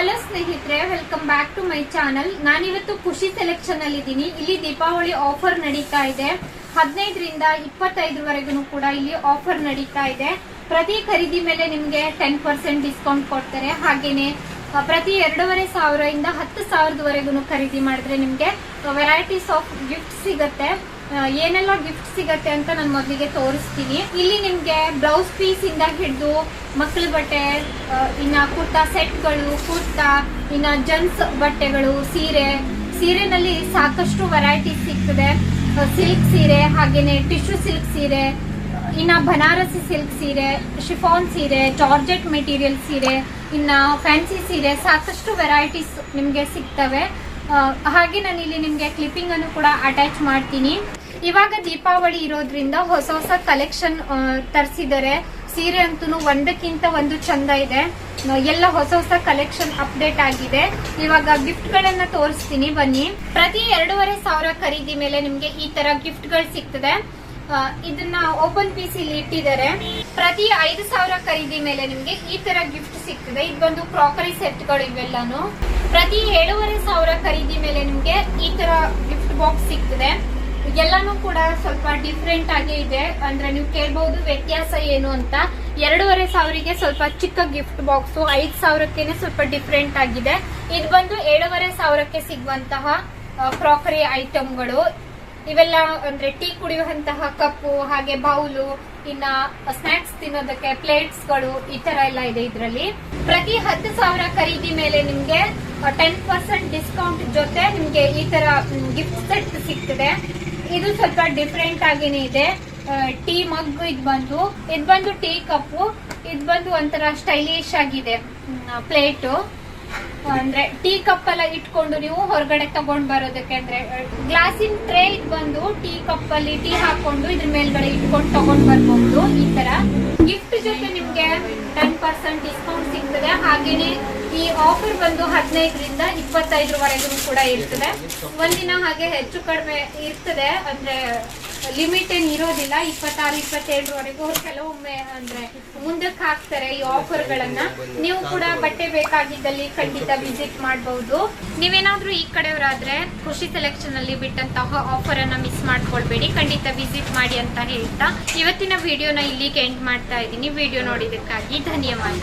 Hello ಸ್ನೇಹಿತರೆ welcome back to my channel ನಾನಿವತ್ತು ಖುಷಿ ಸೆಲೆಕ್ಷನ್ ಅಲ್ಲಿ ಇದ್ದೀನಿ ಇಲ್ಲಿ ದೀಪಾವಳಿ ಆಫರ್ ನಡೀತಾ ಇದೆ. ಹದಿನೈದರಿಂದ ಇಪ್ಪತ್ತೈದರವರೆಗೂ ಕೂಡ ಇಲ್ಲಿ ಆಫರ್ ನಡೀತಾ ಇದೆ. ಪ್ರತಿ ಖರೀದಿ ಮೇಲೆ ನಿಮಗೆ ಟೆನ್ ಪರ್ಸೆಂಟ್ ಡಿಸ್ಕೌಂಟ್ ಕೊಡ್ತಾರೆ. ಹಾಗೇನೆ ಪ್ರತಿ ಎರಡೂವರೆ ಸಾವಿರದಿಂದ ಹತ್ತು ಸಾವಿರದವರೆಗೂ ಖರೀದಿ ಮಾಡಿದ್ರೆ ನಿಮಗೆ ವೆರೈಟೀಸ್ ಆಫ್ ಗಿಫ್ಟ್ ಸಿಗತ್ತೆ. ಏನೆಲ್ಲ ಗಿಫ್ಟ್ ಸಿಗತ್ತೆ ಅಂತ ನಾನು ಮೊದಲಿಗೆ ತೋರಿಸ್ತೀನಿ. ಇಲ್ಲಿ ನಿಮ್ಗೆ ಬ್ಲೌಸ್ ಪೀಸ್ ಇಂದ ಹಿಡಿದು ಮಕ್ಕಳ ಬಟ್ಟೆ ಇನ್ನ ಕುರ್ತಾ ಸೆಟ್ಗಳು ಕುರ್ತಾ, ಇನ್ನ ಜನ್ಸ್ ಬಟ್ಟೆಗಳು, ಸೀರೆ. ಸೀರೆನಲ್ಲಿ ಸಾಕಷ್ಟು ವೆರೈಟಿ ಸಿಗ್ತದೆ. ಸಿಲ್ಕ್ ಸೀರೆ, ಹಾಗೇನೆ ಟಿಶ್ಯೂ ಸಿಲ್ಕ್ ಸೀರೆ, ಇನ್ನ ಬನಾರಸಿ ಸಿಲ್ಕ್ ಸೀರೆ ಶಿಫಾನ್ ಸೀರೆ ಜಾರ್ಜೆಟ್ ಮೆಟೀರಿಯಲ್ ಸೀರೆ, ಇನ್ನ ಫ್ಯಾನ್ಸಿ ಸೀರೆ ಸಾಕಷ್ಟು ವೆರೈಟೀಸ್ ನಿಮಗೆ ಸಿಗ್ತವೆ. ಹಾಗೆ ನಾನು ಇಲ್ಲಿ ನಿಮಗೆ ಕ್ಲಿಪ್ಪಿಂಗ್ ಅನ್ನು ಕೂಡ ಅಟ್ಯಾಚ್ ಮಾಡ್ತೀನಿ. ಇವಾಗ ದೀಪಾವಳಿ ಇರೋದ್ರಿಂದ ಹೊಸ ಹೊಸ ಕಲೆಕ್ಷನ್ ತರಿಸಿದ್ದಾರೆ ಸೀರೆ ಅಂತೂ ಒಂದಕ್ಕಿಂತ ಒಂದು ಚಂದ ಇದೆ. ಎಲ್ಲ ಹೊಸ ಹೊಸ ಕಲೆಕ್ಷನ್ ಅಪ್ಡೇಟ್ ಆಗಿದೆ. ಇವಾಗ ಗಿಫ್ಟ್ ಗಳನ್ನ ತೋರಿಸ್ತೀನಿ, ಬನ್ನಿ. ಪ್ರತಿ ಎರಡೂವರೆ ಸಾವಿರ ಖರೀದಿ ಮೇಲೆ ನಿಮ್ಗೆ ಈ ತರ ಗಿಫ್ಟ್ಗಳು ಸಿಗ್ತದೆ ಇದನ್ನ ಓಪನ್ ಪೀಸ್ ಇಲ್ಲಿ ಇಟ್ಟಿದ್ದಾರೆ. ಪ್ರತಿ ಐದು ಸಾವಿರ ಖರೀದಿ ಮೇಲೆ ನಿಮ್ಗೆ ಈ ತರ ಗಿಫ್ಟ್ ಸಿಗ್ತದೆ. ಇದು ಬಂದು ಕ್ರಾಕರಿ ಸೆಟ್ಗಳು ಇವೆಲ್ಲಾನು. ಪ್ರತಿ ಏಳುವರೆ ಸಾವಿರ ಖರೀದಿ ಮೇಲೆ ನಿಮ್ಗೆ ಈ ತರ ಗಿಫ್ಟ್ ಬಾಕ್ಸ್ ಸಿಗ್ತದೆ. ಎಲ್ಲಾನು ಕೂಡ ಸ್ವಲ್ಪ ಡಿಫ್ರೆಂಟ್ ಆಗಿ ಇದೆ. ಅಂದ್ರೆ ನೀವು ಕೇಳ್ಬಹುದು ವ್ಯತ್ಯಾಸ ಏನು ಅಂತ. ಎರಡೂವರೆ ಸಾವಿರಿಗೆ ಸ್ವಲ್ಪ ಚಿಕ್ಕ ಗಿಫ್ಟ್ ಬಾಕ್ಸ್ ಐದ್ ಸಾವಿರಕ್ಕೇನೆ ಸ್ವಲ್ಪ ಡಿಫ್ರೆಂಟ್ ಆಗಿದೆ. ಇದು ಬಂದು ಏಳೂವರೆ ಸಾವಿರಕ್ಕೆ ಸಿಗುವಂತಹ ಕ್ರಾಕರಿ ಐಟಮ್ಗಳು ಇವೆಲ್ಲ ಅಂದ್ರೆ ಟೀ ಕುಡಿಯುವಂತಹ ಕಪ್ಪು, ಹಾಗೆ ಬೌಲು, ಇನ್ನ ಸ್ನಾಕ್ಸ್ ತಿನ್ನೋದಕ್ಕೆ ಪ್ಲೇಟ್ಸ್ಗಳು ಈ ತರ ಎಲ್ಲ ಇದೆ ಇದರಲ್ಲಿ. ಪ್ರತಿ ಹತ್ತು ಸಾವಿರ ಖರೀದಿ ಮೇಲೆ ನಿಮ್ಗೆ ಟೆನ್ ಪರ್ಸೆಂಟ್ ಡಿಸ್ಕೌಂಟ್ ಜೊತೆ ನಿಮ್ಗೆ ಈ ತರ ಗಿಫ್ಟ್ ಸೆಟ್ ಸಿಗ್ತದೆ. ಇದು ಸ್ವಲ್ಪ ಡಿಫ್ರೆಂಟ್ ಆಗಿನೇ ಇದೆ. ಟೀ ಮಗ್ ಇದು ಬಂದು ಇದು ಬಂದು ಟೀ ಕಪ್ಪು, ಇದು ಬಂದು ಒಂಥರ ಸ್ಟೈಲಿಶ್ ಆಗಿದೆ. ಪ್ಲೇಟು ಅಂದ್ರೆ ಟೀ ಕಪ್ ಎಲ್ಲ ಇಟ್ಕೊಂಡು ನೀವು ಹೊರಗಡೆ ತಗೊಂಡ್ ಬರೋದಕ್ಕೆ ಅಂದ್ರೆ ಗ್ಲಾಸಿನ ಟ್ರೇ ಇದು ಬಂದು ಟೀ ಕಪ್ ಅಲ್ಲಿ ಟೀ ಹಾಕೊಂಡು ಇದ್ರ ಮೇಲ್ಗಡೆ ಇಟ್ಕೊಂಡು ತಗೊಂಡ್ ಬರ್ಬಹುದು ಈ ತರ. ಗಿಫ್ಟ್ ಜೊತೆ ನಿಮ್ಗೆ ಟೆನ್ ಪರ್ಸೆಂಟ್ ಡಿಸ್ಕೌಂಟ್ ಸಿಗ್ತದೆ. ಹಾಗೇನೆ ಈ ಆಫರ್ ಬಂದು ಹದಿನೈದರಿಂದ ಇಪ್ಪತ್ತೈದರವರೆಗೂ ಕೂಡ ಇರ್ತದೆ. ಒಂದಿನ ಹಾಗೆ ಹೆಚ್ಚು ಕಡಿಮೆ ಇರ್ತದೆ, ಅಂದ್ರೆ ಲಿಮಿಟ್ ಏನು ಇರೋದಿಲ್ಲ. ಇಪ್ಪತ್ತಾರು, ಇಪ್ಪತ್ತೇಳರವರೆಗೂ ಕೆಲವೊಮ್ಮೆ ಅಂದ್ರೆ ಮುಂದಕ್ಕೆ ಹಾಕ್ತಾರೆ ಈ ಆಫರ್ ಗಳನ್ನ ನೀವು ಕೂಡ ಬಟ್ಟೆ ಬೇಕಾಗಿದ್ದಲ್ಲಿ ಖಂಡಿತ ವಿಸಿಟ್ ಮಾಡಬಹುದು ನೀವೇನಾದರೂ ಈ ಕಡೆಯವರಾದರೆ ಖುಷಿ ಸೆಲೆಕ್ಷನ್ ಅಲ್ಲಿ ಬಿಟ್ಟಂತಹ ಆಫರ್ ಅನ್ನ ಮಿಸ್ ಮಾಡ್ಕೊಳ್ಬೇಡಿ. ಖಂಡಿತ ವಿಸಿಟ್ ಮಾಡಿ ಅಂತ ಹೇಳ್ತಾ ಇವತ್ತಿನ ವಿಡಿಯೋನ ಇಲ್ಲಿಗೆ ಎಂಡ್ ಮಾಡ್ತಾ ಇದ್ದೀನಿ. ವಿಡಿಯೋ ನೋಡಿದ್ದಕ್ಕಾಗಿ ಧನ್ಯವಾದ